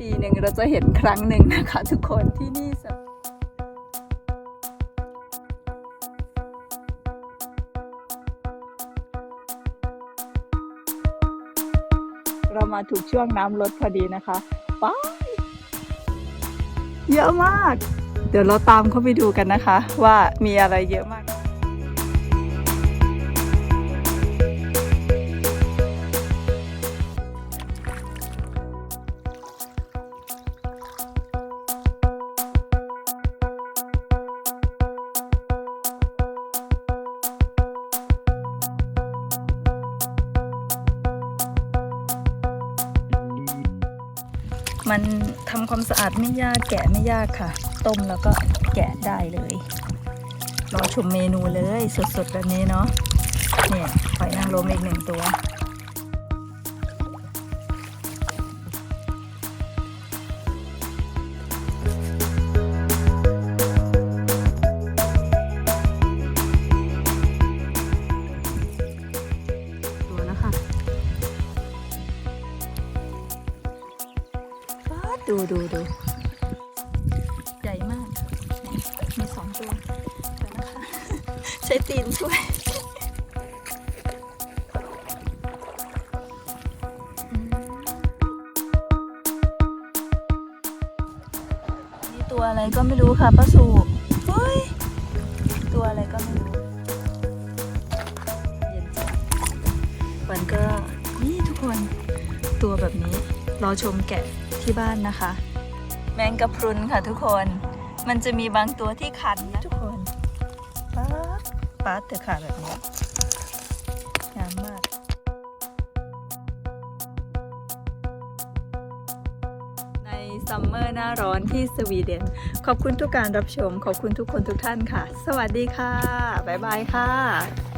ปีหนึ่งเราจะเห็นครั้งหนึ่งนะคะทุกคนที่นี่สเรามาถูกช่วงน้ำลดพอดีนะคะไปเยอะมาก เดี๋ยวเราตามเข้าไปดูกันนะคะ ว่ามีอะไรเยอะมาก มันทำความสะอาดไม่ยากแกะไม่ยากค่ะ ต้มแล้วก็แกะได้เลยรอชมเมนูเลยสดๆแบบนี้เนาะเนี่ยหอยนางรมอีกหนึ่งตัว ดดูดูดูใหญ่มาก มีสองตัวเดี๋ยวนะคะใช้ตีนช่วยมนี่ตัวอะไรก็ไม่รู้ค่ะป้าสูเฮ้ย ตัวอะไรก็ไม่รู้เย็นจังมันก็นี่ทุกคนตัวแบบนี้รอชมแกะ ที่บ้านนะคะ แมงกะพรุนค่ะทุกคน มันจะมีบางตัวที่คันนะทุกคนป๊าดป๊าดเถอะค่ะแบบนี้งามมากในซัมเมอร์หน้าร้อนที่สวีเดน ขอบคุณทุกการรับชม ขอบคุณทุกคนทุกท่านค่ะ สวัสดีค่ะ บ๊ายบายค่ะ